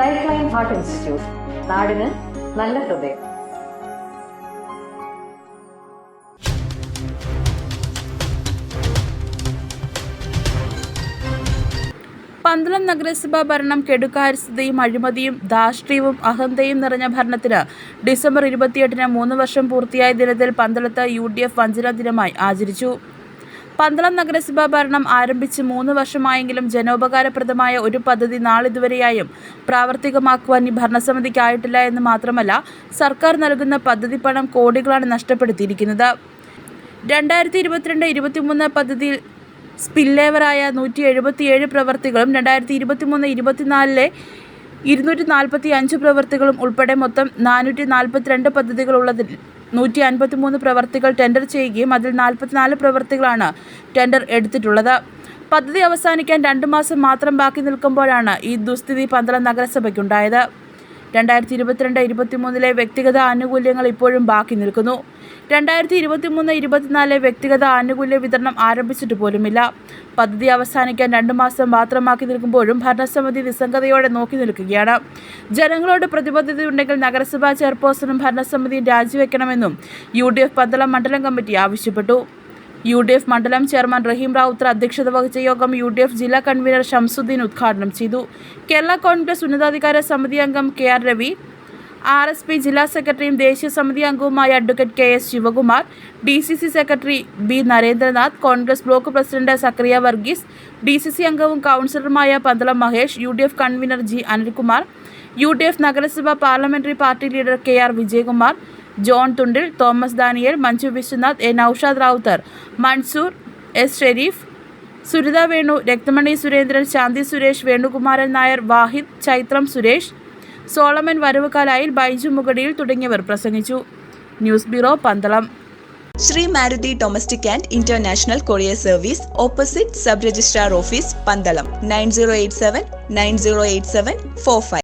Life line heart institute നാടിന് നല്ല ഹൃദയം. പന്തളം നഗരസഭാ ഭരണം കെടുകാര്യസ്ഥതയും അഴിമതിയും ധാർഷ്ട്ര്യവും അഹന്തയും നിറഞ്ഞ ഭരണത്തിന് ഡിസംബർ ഇരുപത്തിയെട്ടിന് മൂന്ന് വർഷം പൂർത്തിയായ ദിനത്തിൽ പന്തളത്ത് യു ഡി എഫ് വഞ്ചന ദിനമായി ആചരിച്ചു. പന്തളം നഗരസഭാ ഭരണം ആരംഭിച്ച് മൂന്ന് വർഷമായെങ്കിലും ജനോപകാരപ്രദമായ ഒരു പദ്ധതി നാളിതുവരെയായും പ്രാവർത്തികമാക്കുവാൻ ഈ ഭരണസമിതിക്കായിട്ടില്ല എന്ന് മാത്രമല്ല സർക്കാർ നൽകുന്ന പദ്ധതി പണം കോടികളാണ് നഷ്ടപ്പെടുത്തിയിരിക്കുന്നത്. രണ്ടായിരത്തി ഇരുപത്തിരണ്ട് ഇരുപത്തിമൂന്ന് പദ്ധതിയിൽ സ്പില്ലേവറായ നൂറ്റി എഴുപത്തിയേഴ് പ്രവർത്തികളും രണ്ടായിരത്തി ഇരുപത്തിമൂന്ന് ഇരുപത്തിനാലിലെ ഇരുന്നൂറ്റി നാൽപ്പത്തി അഞ്ച് പ്രവർത്തികളും ഉൾപ്പെടെ മൊത്തം നാനൂറ്റി നാൽപ്പത്തിരണ്ട് പദ്ധതികളുള്ളതിൽ നൂറ്റി അൻപത്തിമൂന്ന് പ്രവർത്തികൾ ടെൻഡർ ചെയ്യുകയും അതിൽ നാൽപ്പത്തിനാല് പ്രവർത്തികളാണ് ടെൻഡർ എടുത്തിട്ടുള്ളത്. പദ്ധതി അവസാനിക്കാൻ രണ്ട് മാസം മാത്രം ബാക്കി നിൽക്കുമ്പോഴാണ് ഈ ദുസ്ഥിതി പന്തളം നഗരസഭയ്ക്കുണ്ടായത്. രണ്ടായിരത്തി ഇരുപത്തിരണ്ട് ഇരുപത്തിമൂന്നിലെ വ്യക്തിഗത ആനുകൂല്യങ്ങൾ ഇപ്പോഴും ബാക്കി നിൽക്കുന്നു. രണ്ടായിരത്തി ഇരുപത്തിമൂന്ന് ഇരുപത്തിനാല് വ്യക്തിഗത ആനുകൂല്യ വിതരണം ആരംഭിച്ചിട്ട് പോലുമില്ല. പദ്ധതി അവസാനിക്കാൻ രണ്ടു മാസം മാത്രമാക്കി നിൽക്കുമ്പോഴും ഭരണസമിതി നിസ്സംഗതയോടെ നോക്കി നിൽക്കുകയാണ്. ജനങ്ങളോട് പ്രതിബദ്ധതയുണ്ടെങ്കിൽ നഗരസഭാ ചെയർപേഴ്സണും ഭരണസമിതിയും രാജിവെക്കണമെന്നും യു ഡി എഫ് പന്തളം മണ്ഡലം കമ്മിറ്റി ആവശ്യപ്പെട്ടു. യു ഡി എഫ് മണ്ഡലം ചെയർമാൻ റഹീം റാവുത്ര അധ്യക്ഷത വഹിച്ച യോഗം യു ഡി എഫ് ജില്ലാ കൺവീനർ ഷംസുദ്ദീൻ ഉദ്ഘാടനം ചെയ്തു. കേരള കോൺഗ്രസ് ഉന്നതാധികാര സമിതി അംഗം K R Ravi R S P ജില്ലാ സെക്രട്ടറിയും ദേശീയ സമിതി അംഗവുമായ advocate K S Sivakumar D C C secretary B Narendranath Congress block president Zakaria Varghese D C C അംഗവും കൗൺസിലറുമായ Pandalam Mahesh U D F convener G Anilkumar U D F നഗരസഭ parliamentary party leader K R Vijayakumar John Thundil Thomas Daniel Manju Viswanath A Noushad Rawther Mansoor S Sherif Suritha Venu Rakthamani Surendran Shanthi Suresh Venukumaran Nair Wahid Chaithram Suresh Solomon Varavukalayil Baiju Mukadiyil തുടങ്ങിയവർ പ്രസംഗിച്ചു. News bureau Pandalam. Shri Maruti domestic and international courier service opposite sub registrar office Pandalam. Nine zero eight seven nine zero eight seven four five.